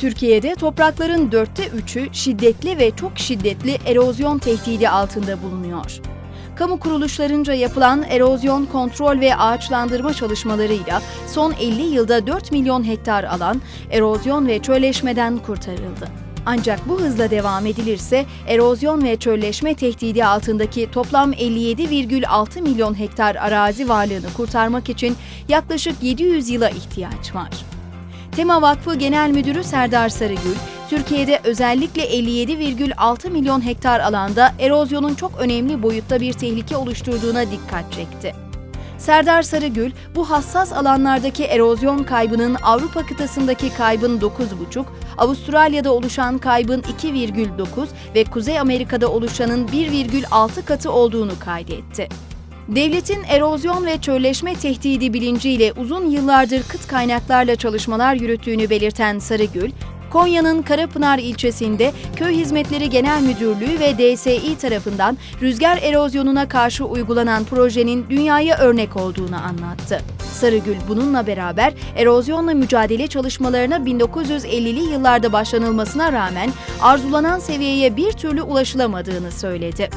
Türkiye'de toprakların dörtte üçü şiddetli ve çok şiddetli erozyon tehdidi altında bulunuyor. Kamu kuruluşlarınca yapılan erozyon kontrol ve ağaçlandırma çalışmalarıyla son 50 yılda 4 milyon hektar alan erozyon ve çölleşmeden kurtarıldı. Ancak bu hızla devam edilirse erozyon ve çölleşme tehdidi altındaki toplam 57,6 milyon hektar arazi varlığını kurtarmak için yaklaşık 700 yıla ihtiyaç var. Tema Vakfı Genel Müdürü Serdar Sarıgül, Türkiye'de özellikle 57,6 milyon hektar alanda erozyonun çok önemli boyutta bir tehlike oluşturduğuna dikkat çekti. Serdar Sarıgül, bu hassas alanlardaki erozyon kaybının Avrupa kıtasındaki kaybın 9,5, Avustralya'da oluşan kaybın 2,9 ve Kuzey Amerika'da oluşanın 1,6 katı olduğunu kaydetti. Devletin erozyon ve çölleşme tehdidi bilinciyle uzun yıllardır kıt kaynaklarla çalışmalar yürüttüğünü belirten Sarıgül, Konya'nın Karapınar ilçesinde Köy Hizmetleri Genel Müdürlüğü ve DSİ tarafından rüzgar erozyonuna karşı uygulanan projenin dünyaya örnek olduğunu anlattı. Sarıgül bununla beraber erozyonla mücadele çalışmalarına 1950'li yıllarda başlanılmasına rağmen arzulanan seviyeye bir türlü ulaşılamadığını söyledi.